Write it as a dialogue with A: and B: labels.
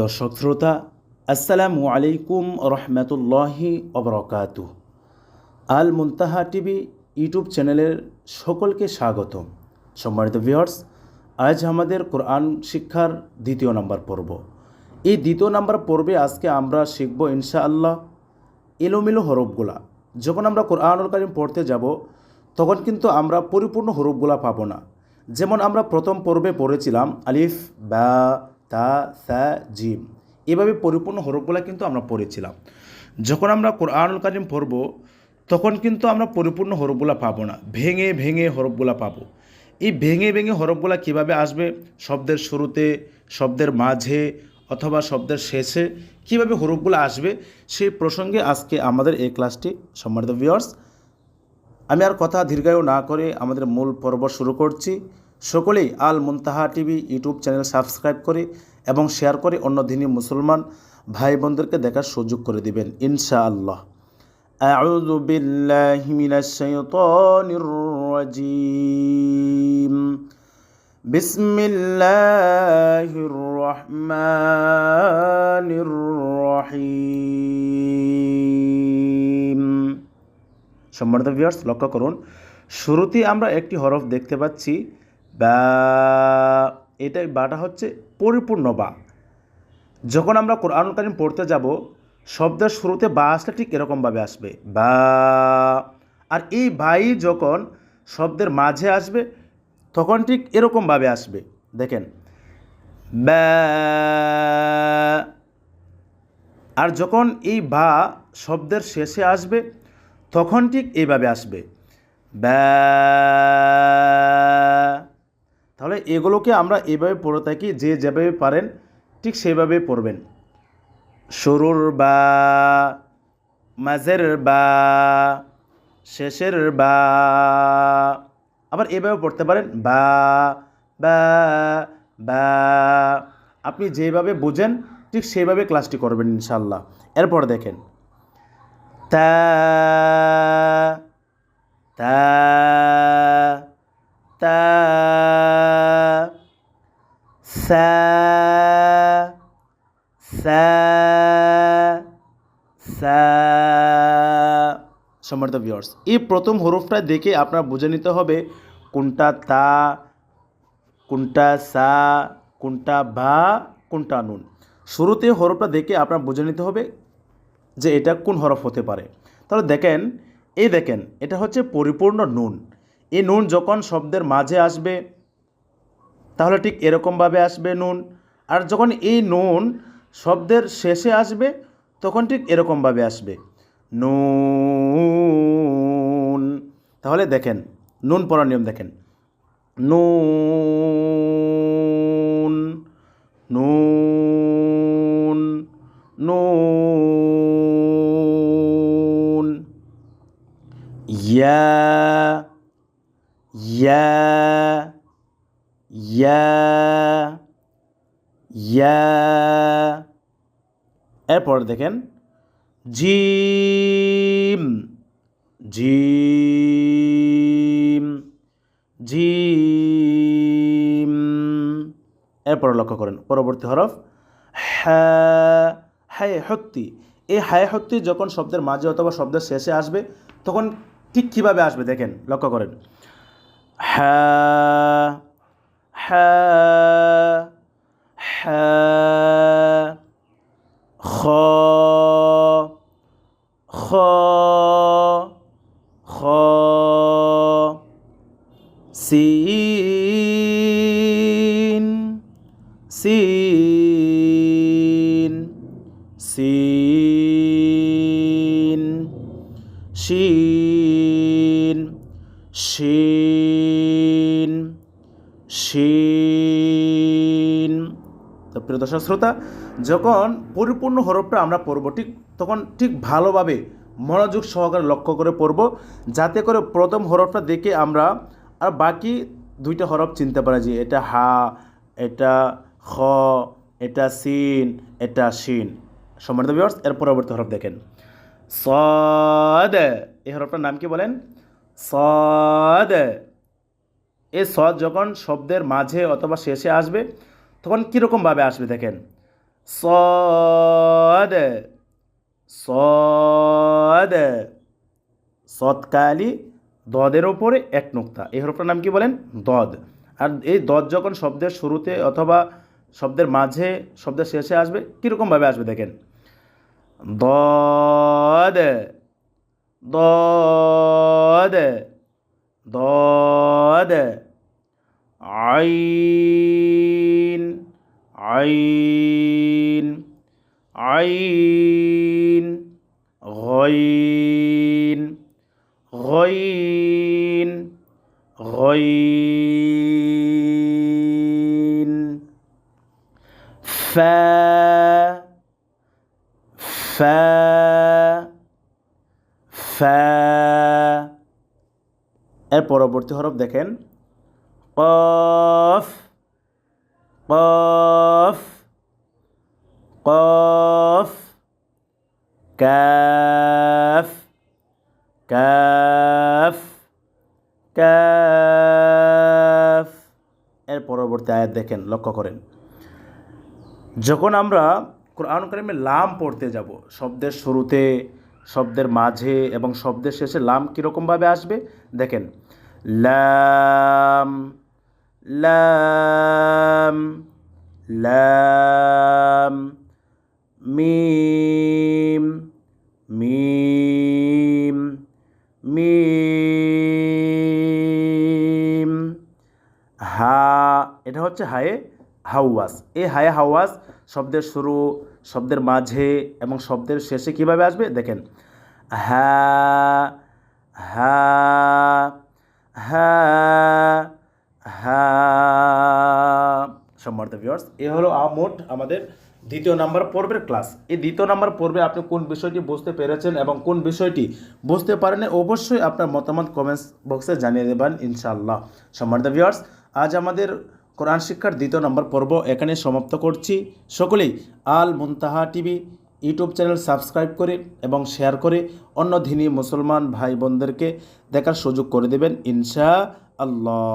A: দর্শক শ্রোতা, আসসালামু আলাইকুম রহমতুল্লাহি অবরকাত আল মুনতাহা টিভি ইউটিউব চ্যানেলের সকলকে স্বাগত সম্মানিত ভিউয়ার্স, আজ আমাদের কোরআন শিক্ষার দ্বিতীয় নম্বর পর্ব। এই দ্বিতীয় নম্বর পর্বে আজকে আমরা শিখব ইনশাআল্লাহ এলোমেলো হরফগুলা। যখন আমরা কোরআনুল কারিম পড়তে যাব, তখন কিন্তু আমরা পরিপূর্ণ হরফগুলা পাবো না। যেমন আমরা প্রথম পর্বে পড়েছিলাম আলিফ, বা তা, সা, জিম। এভাবে পরিপূর্ণ হরফগুলা কিন্তু আমরা পড়েছিলাম। যখন আমরা কোরআনুল কারিম পড়ব, তখন কিন্তু আমরা পরিপূর্ণ হরফগুলা পাবো না। ভেঙে ভেঙে হরফগুলা পাবো। এই ভেঙে ভেঙে হরফগুলা কীভাবে আসবে? শব্দের শুরুতে, শব্দের মাঝে অথবা শব্দের শেষে কীভাবে হরফগুলো আসবে? সেই প্রসঙ্গে আজকে আমাদের এই ক্লাসটি সম্মানিত ভিউয়ার্স আমি আর কথা দীর্ঘায়ু না করে আমাদের মূল পর্ব শুরু করছি। সকলেই Al Muntaha TV YouTube channel subscribe করে এবং শেয়ার করে অন্য দিনী মুসলমান ভাই বোনদেরকে দেখার সুযোগ করে দিবেন ইনশাআল্লাহ أعوذ بالله من الشيطان الرجيم بسم الله الرحمن الرحيم সম্মানিত ভিউয়ার্স লক্ষ্য করুন শুরুতে আমরা একটি হরফ দেখতে পাচ্ছি বা এটা বাটা হচ্ছে পরিপূর্ণ বা। যখন আমরা কোরআন কারিম পড়তে যাব, শব্দের শুরুতে বা আসলে ঠিক এরকমভাবে আসবে, বা। আর এই বাই যখন শব্দের মাঝে আসবে, তখন ঠিক এরকমভাবে আসবে, দেখেন। ব্যা আর যখন এই বা শব্দের শেষে আসবে, তখন ঠিক এইভাবে আসবে ব্যা তাহলে এগুলোকে আমরা এভাবে পড়ে থাকি, যে যেভাবে পারেন ঠিক সেভাবে পড়বেন। শুরুর বা, মাঝের বা, শেষের বা, আবার এভাবে পড়তে পারেন, বা বা বা, আপনি যেভাবে বুঝেন ঠিক সেভাবে ক্লাসটি করবেন ইনশাল্লাহ এরপর দেখেন, তা সা সা সা। সম্মানিত ভিউয়ার্স এই প্রথম হরফটা দেখে আপনার বুঝে নিতে হবে, কোনটা তা, কোনটা সা, কোনটা বা, কোনটা নুন। শুরুতে হরফটা দেখে আপনার বুঝে নিতে হবে যে এটা কোন হরফ হতে পারে। তাহলে দেখেন, এই দেখেন, এটা হচ্ছে পরিপূর্ণ নুন। এই নুন যখন শব্দের মাঝে আসবে তাহলে ঠিক এরকমভাবে আসবে নুন। আর যখন এই নুন শব্দের শেষে আসবে, তখন ঠিক এরকমভাবে আসবে। নুন। তাহলে দেখেন, নুন পড়ার নিয়ম দেখেন। নুন নুন নুন। ইয়া ইয়া। ইয়া ইয়া এরপর দেখেন, জিম জিম জিম। এরপর লক্ষ্য করেন, পরবর্তী হরফ হ্যাঁ হায় হত্যি এই হায় হত্যি যখন শব্দের মাঝে অথবা শব্দের শেষে আসবে, তখন ঠিক কীভাবে আসবে দেখেন, লক্ষ্য করেন। হ্যাঁ হ্যাঁ হ্যাঁ খ খ খ সিন সিন শিন। তো প্রিয় দর্শক শ্রোতা, যখন পরিপূর্ণ হরফটা আমরা পড়ব, ঠিক তখন ঠিক ভালোভাবে মনোযোগ সহকারে লক্ষ্য করে পড়ব, যাতে করে প্রথম হরফটা দেখে আমরা আর বাকি দুইটা হরফ চিনতে পারি যে এটা হা, এটা খ, এটা সিন, এটা শিন। সম্মানিত বিভার্স এর পরবর্তী হরফ দেখেন। সদ, এই হরফটার নাম কি বলেন? সদ। এ স যখন শব্দের মাঝে অথবা শেষে আসবে, তখন কীরকমভাবে আসবে দেখেন? সদ সদ, সৎকালী দদের ওপরে এক নোক্তা। এই হরফটার নাম কি বলেন? দদ। আর এই দদ যখন শব্দের শুরুতে অথবা শব্দের মাঝে, শব্দের শেষে আসবে, কীরকমভাবে আসবে দেখেন? দদ দদ দদ আইন আইন আইন غين غين غين فا فا فا এর পরবর্তী হরফ দেখেন কফ কফ কফ কাফ কাফ কাফ এর পরবর্তী আয়াত দেখেন, লক্ষ্য করেন। যখন আমরা কোরআন কারিমে লাম পড়তে যাব, শব্দের শুরুতে, শব্দের মাঝে এবং শব্দের শেষে লাম কীরকমভাবে আসবে? দেখেন, লাম লাম লাম, মিম মিম মিম। হা, এটা হচ্ছে হায়ে হাওয়াস। এই হায়ে হাওয়াস শব্দের শুরু, শব্দের মাঝে এবং শব্দের শেষে কীভাবে আসবে? দেখেন। হা হা হা হা সম্মানিত ভিউয়ার্স এ হলো মোট আমাদের দ্বিতীয় নাম্বার পর্বের ক্লাস এই দ্বিতীয় নাম্বার পর্বে আপনি কোন বিষয়টি বুঝতে পেরেছেন এবং কোন বিষয়টি বুঝতে পারেন অবশ্যই আপনার মতামত কমেন্টস বক্সে জানিয়ে দেবেন, ইনশাআল্লাহ। সম্মানিত ভিউয়ার্স আজ আমাদের কোরআন শিক্ষার দ্বিতীয় নম্বর পর্ব এখানে সমাপ্ত করছি। সকলেই Al Muntaha TV YouTube channel subscribe করে এবং শেয়ার করে অন্য ধিনী মুসলমান ভাই বোনদেরকে দেখার সুযোগ করে দেবেন ইনশা আল্লাহ